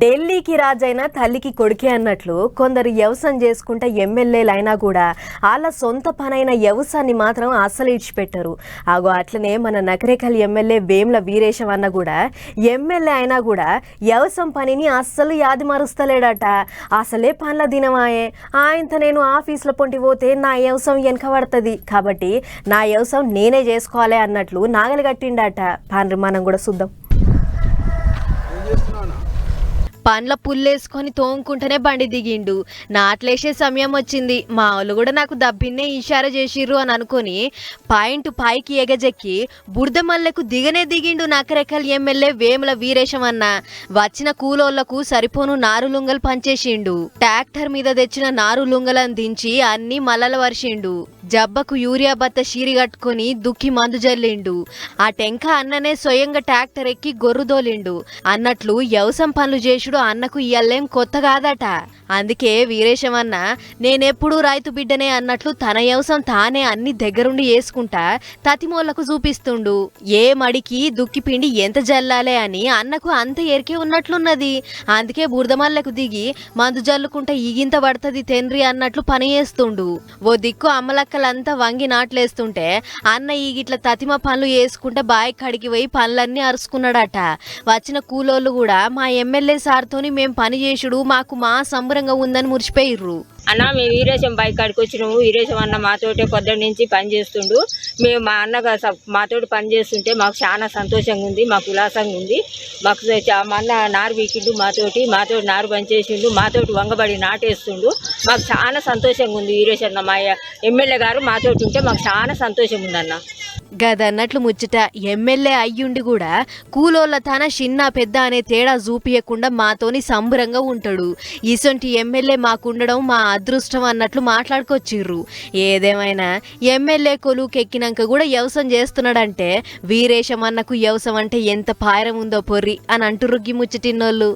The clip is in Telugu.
ఢిల్లీకి రాజైన తల్లికి కొడుకే అన్నట్లు కొందరు వ్యవసాయం చేసుకుంటే ఎమ్మెల్యేలు అయినా కూడా వాళ్ళ సొంత పనైన వ్యవసాయాన్ని మాత్రం అస్సలు ఇచ్చిపెట్టరు ఆగో అట్లనే మన నకరేకల్ ఎమ్మెల్యే వేముల వీరేశం అన్న కూడా ఎమ్మెల్యే అయినా కూడా వ్యవసాయం పనిని అస్సలు యాది మరుస్తలేడట. అసలే పనుల దినమాయే. ఆయనతో నేను ఆఫీసులో పొంటి పోతే నా వ్యవసాయం వెనక పడుతుంది. కాబట్టి నా వ్యవసాయం నేనే చేసుకోవాలి అన్నట్లు నాగలి కట్టిండట. పాండ్రి మనం కూడా చూద్దాం. పండ్ల పుల్లేసుకొని తోముకుంటేనే బండి దిగిండు. నాట్లేసే సమయం వచ్చింది. మా వాళ్ళు కూడా నాకు దబ్బిన్నే ఇషారా చేసిర్రు అని అనుకొని పాయింట్ పైకి ఎగజెక్కి బురద మల్లెకు దిగనే దిగిండు నకరెకల్ ఎమ్మెల్యే వేముల వీరేశం అన్న. వచ్చిన కూలోళ్ళకు సరిపోను నారులుంగలు పంచేసిండు. ట్రాక్టర్ మీద తెచ్చిన నారులుంగలను దించి అన్ని మల్లల వర్షిండు జబ్బకు యూరియా బత్త షీరి కట్టుకొని దుక్కి మందు జల్లిండు. ఆ టెంక అన్ననే స్వయంగా ట్రాక్టర్ ఎక్కి గొర్రుదోలిండు అన్నట్లు వ్యవసాయం పనులు చేసుడు అన్నకు ఇయ్యలేం కొత్త కాదట. అందుకే వీరేశం అన్న నేనెప్పుడూ రైతు బిడ్డనే అన్నట్లు తన వ్యవసాయం తానే అన్ని దగ్గరుండి వేసుకుంటా తతిమోళ్ళకు చూపిస్తుండు. ఏ మడికి దుక్కి పిండి ఎంత జల్లాలే అని అన్నకు అంత ఎరికే ఉన్నట్లున్నది. అందుకే బురదమల్లకు దిగి మందు జల్లుకుంటా ఈగింత పడుతుంది తెండ్రి అన్నట్లు పని చేస్తుండు. ఓ దిక్కు పక్కలంతా వంగి నాట్లేస్తుంటే అన్న ఈ గిట్ల తతిమ పనులు వేసుకుంటే బాయ్ కడిగి పోయి పనులన్నీ అరుచుకున్నాడట వచ్చిన కూలోళ్ళు కూడా మా ఎమ్మెల్యే సార్తోని మేం పని చేసుడు మాకు మా సంబరంగా ఉందని మురిచిపోయిర్రు అన్న మేము వీరేశం బైక్ కాడికి వచ్చినాము. వీరేశం అన్న మాతోటే పొద్దున్న నుంచి పని చేస్తుండు. మేము మా అన్న మాతోటి పని చేస్తుంటే మాకు చాలా సంతోషంగా ఉంది మాకు ఉల్లాసంగా ఉంది. మాకు మా అన్న నారు వీకిండు మాతోటి మాతోటి నారు పనిచేసిండు మాతోటి వంగబడి నాటేస్తుండు. మాకు చాలా సంతోషంగా ఉంది వీరేశం అన్న మా ఎమ్మెల్యే గారు మాతోటి ఉంటే మాకు చాలా సంతోషంగా ఉందన్న. గదన్నట్లు ముచ్చట ఎమ్మెల్యే అయ్యుండి కూడా కూలోళ్ళ తన చిన్న పెద్ద అనే తేడా చూపియకుండా మాతోని సంబరంగా ఉంటాడు. ఇసొంటి ఎమ్మెల్యే మాకుండడం మా అదృష్టం అన్నట్లు మాట్లాడుకొచ్చిర్రు. ఏదేమైనా ఎమ్మెల్యే కొలుకెక్కినాక కూడా వ్యవసాయం చేస్తున్నాడంటే వీరేశం అన్నకు వ్యవసాయం అంటే ఎంత పాయరం ఉందో పొర్రి అని అంటుర్రు ముచ్చటిన్నోళ్ళు